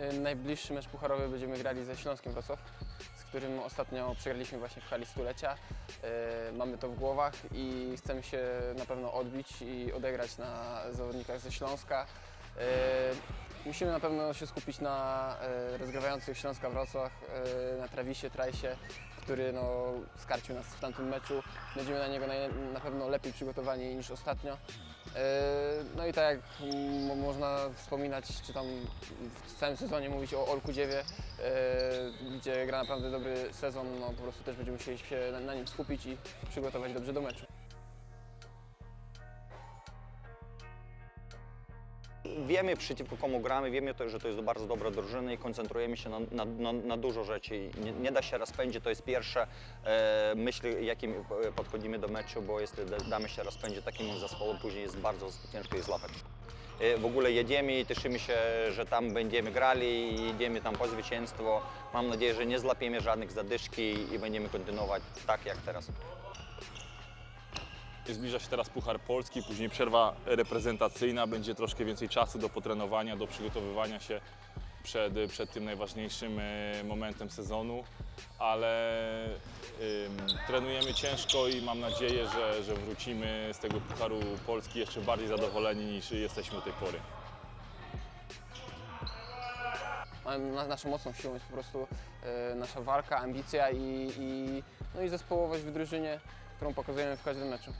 Y, Najbliższy mecz pucharowy będziemy grali ze Śląskiem Wrocław, z którym ostatnio przegraliśmy właśnie w hali stulecia. Y, Mamy to w głowach i chcemy się na pewno odbić i odegrać na zawodnikach ze Śląska. Y, Musimy na pewno się skupić na rozgrywających Śląska Wrocław, na Travisie, Trajsie, który no, skarcił nas w tamtym meczu. Będziemy na niego na, na pewno lepiej przygotowani niż ostatnio. E, No i tak jak można wspominać, czy tam w całym sezonie mówić o Olku Dziewie, e, gdzie gra naprawdę dobry sezon, no po prostu też będziemy musieli się na nim skupić i przygotować dobrze do meczu. Wiemy przeciwko komu gramy, wiemy, to, że to jest bardzo dobra drużyna i koncentrujemy się na, na, na, na dużo rzeczy. Nie, nie da się rozpędzić, to jest pierwsze e, myśl, jakim podchodzimy do meczu, bo jeśli da- damy się rozpędzić takim zespołom, później jest bardzo ciężko je złapać. E, W ogóle jedziemy i cieszymy się, że tam będziemy grali i jedziemy tam po zwycięstwo. Mam nadzieję, że nie złapiemy żadnych zadyszki i będziemy kontynuować tak jak teraz. Zbliża się teraz Puchar Polski, później przerwa reprezentacyjna, będzie troszkę więcej czasu do potrenowania, do przygotowywania się przed, przed tym najważniejszym e, momentem sezonu, ale ym, trenujemy ciężko i mam nadzieję, że, że wrócimy z tego Pucharu Polski jeszcze bardziej zadowoleni niż jesteśmy do tej pory. Naszą mocną siłą jest po prostu e, nasza walka, ambicja i, i, no i zespołowość w drużynie, którą pokazujemy w każdym meczu.